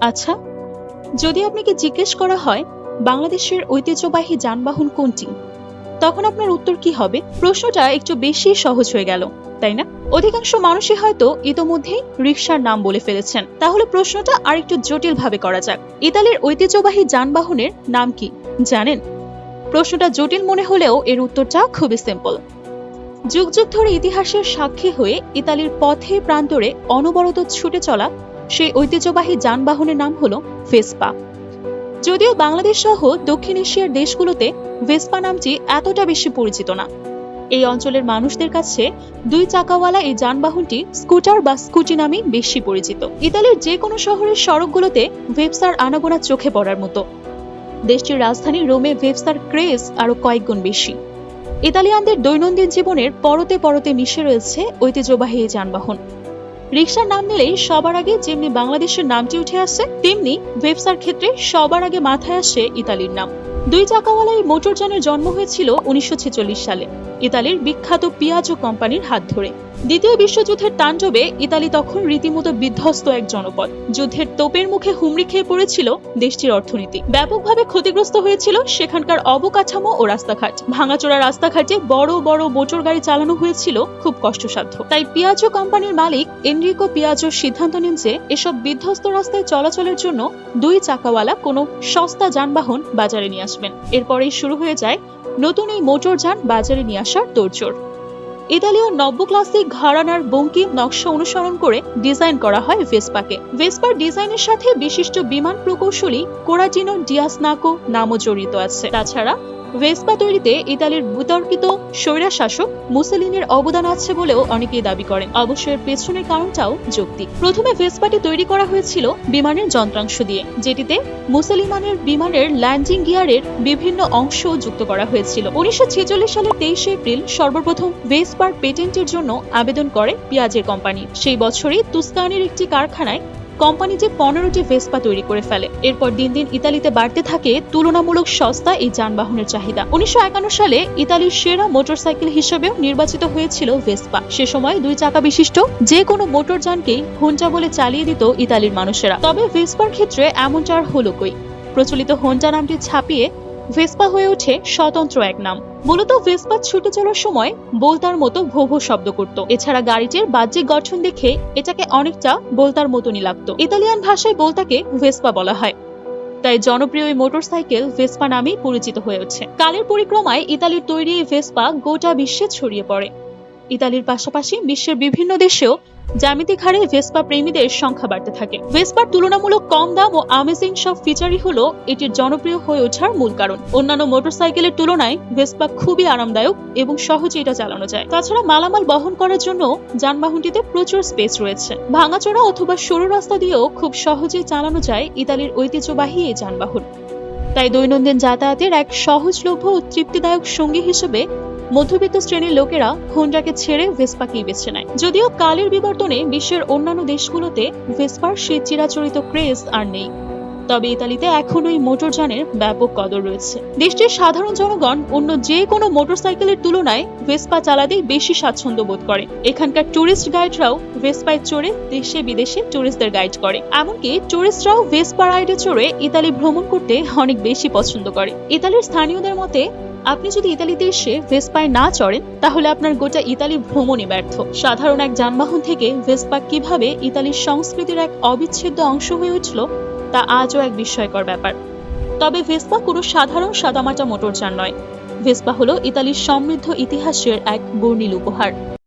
আচ্ছা যদি আপনাকে জিজ্ঞেস করা হয় বাংলাদেশের ঐতিহ্যবাহী যানবাহন কোনটি, তখন আপনার উত্তর কি হবে? প্রশ্নটা একটু বেশি সহজ হয়ে গেল, তাই না? অধিকাংশ মানুষই হয়তো ইতোমধ্যেই রিক্সার নাম বলে ফেলেছেন। তাহলে প্রশ্নটা আরেকটু জটিল ভাবে করা যাক। ইতালির ঐতিহ্যবাহী যানবাহনের নাম কি, জানেন? প্রশ্নটা জটিল মনে হলেও এর উত্তরটা খুবই সিম্পল যুগ যুগ ধরে ইতিহাসের সাক্ষী হয়ে ইতালির পথে প্রান্তরে অনবরত ছুটে চলা সেই ঐতিহ্যবাহী যানবাহনের নাম হলো ভেসপা। যদিও বাংলাদেশ সহ দক্ষিণ এশিয়ার দেশগুলোতে ভেসপা নামটি এতটা বেশি পরিচিত না। এই অঞ্চলের মানুষদের কাছে দুই চাকাওয়ালা এই যানবাহনটি স্কুটার বা স্কুটি নামে বেশি পরিচিত। ইতালির যে কোনো শহরের সড়কগুলোতে ভেপসার আনাগোনা চোখে পড়ার মতো। দেশটির রাজধানী রোমে ভেপসার ক্রেজ আরও কয়েকগুণ বেশি। ইতালিয়ানদের দৈনন্দিন জীবনের পরতে পরতে মিশে রয়েছে ঐতিহ্যবাহী এই যানবাহন। রিক্সার নাম নিলেই সবার আগে যেমনি বাংলাদেশের নামটি উঠে আসছে, তেমনি ওয়েবসার ক্ষেত্রে সবার আগে মাথায় আসে ইতালির নাম। দুই চাকাওয়ালা এই মোটরযানের জন্ম হয়েছিল উনিশশো ছেচল্লিশ সালে, ইতালির বিখ্যাত পিয়াজো কোম্পানির হাত ধরে। দ্বিতীয় বিশ্বযুদ্ধের তাণ্ডবে ইতালি তখন রীতিমতো বিধ্বস্ত এক জনপদ। যুদ্ধের তোপের মুখে হুমড়ি খেয়ে পড়েছিল দেশটির অর্থনীতি। ব্যাপকভাবে ক্ষতিগ্রস্ত হয়েছিল সেখানকার অবকাঠামো ও রাস্তাঘাট। ভাঙাচোরা রাস্তাঘাটে বড় বড় মোটর গাড়ি চালানো হয়েছিল খুব কষ্টসাধ্য। তাই পিয়াজো কোম্পানির মালিক এনরিকো পিয়াজো সিদ্ধান্ত নেন যে এসব বিধ্বস্ত রাস্তায় চলাচলের জন্য দুই চাকাওয়ালা কোনো সস্তা যানবাহন বাজারে নিয়ে আসবেন। এরপরেই শুরু হয়ে যায় নতুন এই মোটরযান বাজারে নিয়ে আসার তোড়জোড়। ইতালীয় নব্য ক্লাসিক ঘরানার বঙ্কিম নকশা অনুসরণ করে ডিজাইন করা হয় ভেসপাকে। ভেসপার ডিজাইনের সাথে বিশিষ্ট বিমান প্রকৌশলী কোরাজিনো ডিয়াসনাকো নামও জড়িত আছে। তাছাড়া, ভেসপা তৈরিতে ইতালির বিতর্কিত স্বৈরা শাসক মুসেলিনের অবদান আছে বলেও অনেকেই দাবি করেন। অবশ্য এর পেছনের কারণটাও যৌক্তিক। প্রথমে ভেসপাটি তৈরি করা হয়েছিল বিমানের যন্ত্রাংশ দিয়ে, যেটিতে মুসলিমানের বিমানের ল্যান্ডিং গিয়ারের বিভিন্ন অংশ যুক্ত করা হয়েছিল। উনিশশো ছেচল্লিশ সালের তেইশে এপ্রিল সর্বপ্রথম ভেসপার পেটেন্টের জন্য আবেদন করে পিয়াজের কোম্পানি। সেই বছরই তুস্কানির একটি কারখানায় কোম্পানিটি পনেরোটি ভেসপা তৈরি করে ফেলে। এরপর দিন দিন ইতালিতে বাড়তে থাকে তুলনামূলক সস্তা এই যানবাহনের চাহিদা। উনিশশো সালে ইতালির সেরা মোটরসাইকেল হিসেবেও নির্বাচিত হয়েছিল ভেসপা। সে সময় দুই চাকা বিশিষ্ট যে কোনো মোটরযানকেই হোন্ডা বলে চালিয়ে দিত ইতালির মানুষেরা। তবে ভেসপার ক্ষেত্রে এমনটা আর হলো কই? প্রচলিত হোন্ডা নামটি ছাপিয়ে ভেসপা হয়ে ওঠে স্বতন্ত্র এক নাম। মূলত ভেসপা ছুটে চলার সময় বোলতার মতো ভো ভো শব্দ করত। এছাড়া গাড়িটির বাহ্যিক গঠন দেখে এটাকে অনেকটা বোলতার মতনই লাগতো। ইতালিয়ান ভাষায় বোলতাকে ভেসপা বলা হয়। তাই জনপ্রিয় এই মোটরসাইকেল ভেসপা নামেই পরিচিত হয়ে ওঠে। কালের পরিক্রমায় ইতালির তৈরি এই ভেসপা গোটা বিশ্বে ছড়িয়ে পড়ে। ইতালির পাশাপাশি বিশ্বের বিভিন্ন দেশেও জ্যামিতিক হারে ভেসপা প্রেমীদের সংখ্যা বাড়তে থাকে। ভেসপার তুলনামূলক কম দাম ও আমেজিং সব ফিচারই হলো এটির জনপ্রিয় হয়ে ওঠার মূল কারণ। অন্যান্য মোটরসাইকেলের তুলনায় ভেসপা খুবই আরামদায়ক এবং সহজে এটা চালানো যায়। তাছাড়া মালামাল বহন করার জন্য যানবাহনটিতে প্রচুর স্পেস রয়েছে। ভাঙাচোরা অথবা সরু রাস্তা দিয়েও খুব সহজে চালানো যায় ইতালির ঐতিহ্যবাহী এই যানবাহন। তাই দৈনন্দিন যাতায়াতের এক সহজলভ্য ও তৃপ্তিদায়ক সঙ্গী হিসেবে মধ্যবিত্ত শ্রেণির লোকেরা হোন্ডাকে ছেড়ে ভেসপাকেই বেছে নেয়। যদিও কালের বিবর্তনে বিশ্বের অন্যান্য দেশগুলোতে ভেসপার সে চিরাচরিত ক্রেজ আর নেই। তবে ইতালিতে এখনও এই মোটরযানের ব্যাপক কদর রয়েছে। দেশটির সাধারণ জনগণ অন্য যে কোনো মোটরসাইকেলের তুলনায় ভেসপা চালাতেই বেশি স্বাচ্ছন্দ্য বোধ করে। এখানকার টুরিস্ট গাইডরাও ভেসপায় চড়ে দেশে বিদেশে টুরিস্টদের গাইড করে। এমনকি টুরিস্টরাও ভেসপা রাইডে চড়ে ইতালি ভ্রমণ করতে অনেক বেশি পছন্দ করে। ইতালির স্থানীয়দের মতে আপনি যদি ইতালিতে এসে ভেসপায় না চড়েন, তাহলে আপনার গোটা ইতালি ভ্রমণই ব্যর্থ। সাধারণ এক যানবাহন থেকে ভেসপা কীভাবে ইতালির সংস্কৃতির এক অবিচ্ছেদ্য অংশ হয়ে উঠল, তা আজও এক বিস্ময়কর ব্যাপার। তবে ভেসপা কোনো সাধারণ সাদামাটা মোটরযান নয়। ভেসপা হলো ইতালির সমৃদ্ধ ইতিহাসের এক বর্ণিল উপহার।